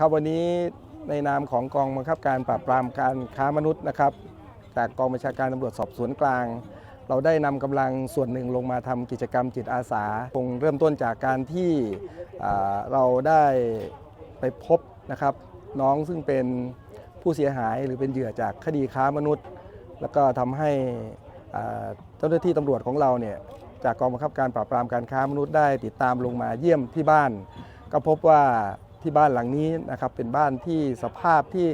ครับวันนี้ในนามของกองบังคับการปราบปรามการค้ามนุษย์นะครับ จากกองบัญชาการตำรวจสอบสวนกลาง เราได้นำกำลังส่วนหนึ่งลงมาทำกิจกรรมจิตอาสาคงเริ่มต้นจากการที่เราได้ไปพบนะครับ น้องซึ่งเป็นผู้เสียหายหรือเป็นเหยื่อจากคดีค้ามนุษย์ แล้วก็ทำให้เจ้าหน้าที่ตำรวจของเราเนี่ยจากกองบังคับการปราบปรามการค้ามนุษย์ได้ติดตามลงมาเยี่ยมที่บ้าน ก็พบว่า ที่บ้านหลังนี้นะครับเป็นบ้านที่สภาพที่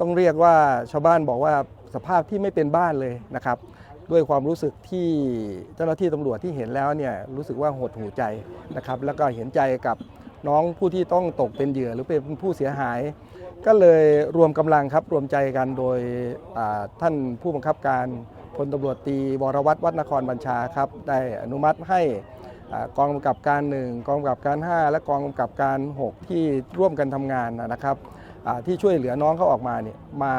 ต้องเรียกว่าชาวบ้านบอกว่าสภาพที่ไม่เป็นบ้านเลยนะครับ ด้วยความรู้สึกที่เจ้าหน้าที่ตำรวจที่เห็นแล้วเนี่ยรู้สึกว่าหดหูใจนะครับ แล้วก็เห็นใจกับน้องผู้ที่ต้องตกเป็นเหยื่อหรือเป็นผู้เสียหาย ก็เลยรวมกำลังครับรวมใจกันโดยท่านผู้บังคับการพลตำรวจตีวรวัตรวัฒนครบัญชาครับได้อนุมัติให้ กองกำกับการ1กองกำกับการ 5 และกองกำกับการ 6 ที่ร่วมกันทำงานนะครับที่ช่วยเหลือน้องเขาออกมาเนี่ยมา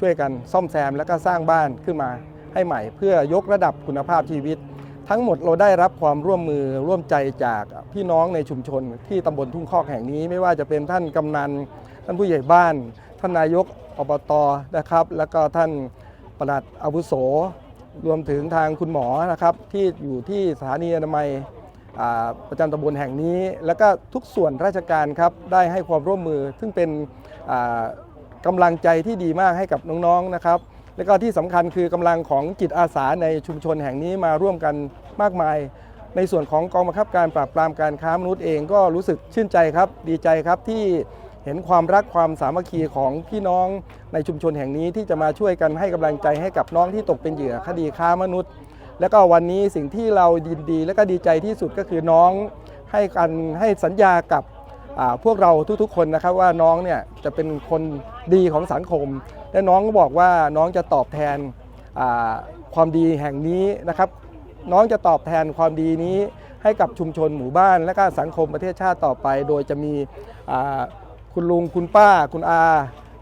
ช่วยกันซ่อมแซมและก็สร้างบ้านขึ้นมาให้ใหม่ เพื่อยกระดับคุณภาพชีวิต ทั้งหมดเราได้รับความร่วมมือร่วมใจจากพี่น้องในชุมชน ที่ตำบลทุ่งคอกแห่งนี้ ไม่ว่าจะเป็นท่านกำนัน ท่านผู้ใหญ่บ้าน ท่านนายกอบตนะครับ แล้วก็ท่านปลัดอาวุโส รวมถึงทางคุณหมอนะครับที่อยู่ที่สถานีอนามัย ประจำตำบลแห่งนี้ แล้วก็ทุกส่วนราชการครับได้ให้ความร่วมมือ ซึ่งเป็นกำลังใจที่ดีมากให้กับน้องๆนะครับ แล้วก็ที่สำคัญคือกำลังของจิตอาสาในชุมชนแห่งนี้มาร่วมกันมากมาย ในส่วนของกองบังคับการปราบปรามการค้ามนุษย์เองก็รู้สึกชื่นใจครับ ดีใจครับที่เห็นความรักความสามัคคีของพี่น้องในชุมชนแห่งนี้ที่จะมาช่วยกันให้กำลังใจให้กับน้องที่ตกเป็นเหยื่อคดีค้ามนุษย์ แล้วก็วันนี้สิ่งที่เรายินดีและก็ดีใจที่สุดก็คือน้องให้กันให้สัญญากับพวกเราทุกๆคนนะครับว่าน้องเนี่ยจะเป็นคนดีของสังคม และน้องก็บอกว่าน้องจะตอบแทนความดีแห่งนี้นะครับ น้องจะตอบแทนความดีนี้ให้กับชุมชนหมู่บ้าน และก็สังคมประเทศชาติต่อไป โดยจะมีคุณลุงคุณป้าคุณอา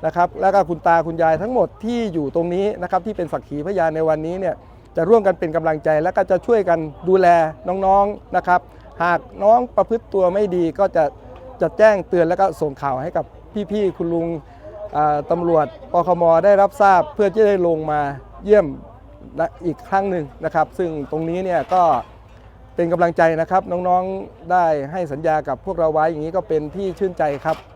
นะครับ แล้วก็คุณตาคุณยายทั้งหมดที่อยู่ตรงนี้นะครับที่เป็นสักขีพยานในวันนี้เนี่ย จะร่วมกันเป็นกำลังใจและก็จะช่วยกันดูแลน้องๆนะครับ หากน้องประพฤติตัวไม่ดีก็จะจะแจ้งเตือนแล้วก็ส่งข่าวให้กับพี่ๆคุณลุงตำรวจปคมได้รับทราบเพื่อที่ได้ลงมาเยี่ยมอีกครั้งหนึ่งนะครับ ซึ่งตรงนี้เนี่ยก็เป็นกำลังใจนะครับ น้องๆได้ให้สัญญากับพวกเราไว้อย่างนี้ก็เป็นที่ชื่นใจครับ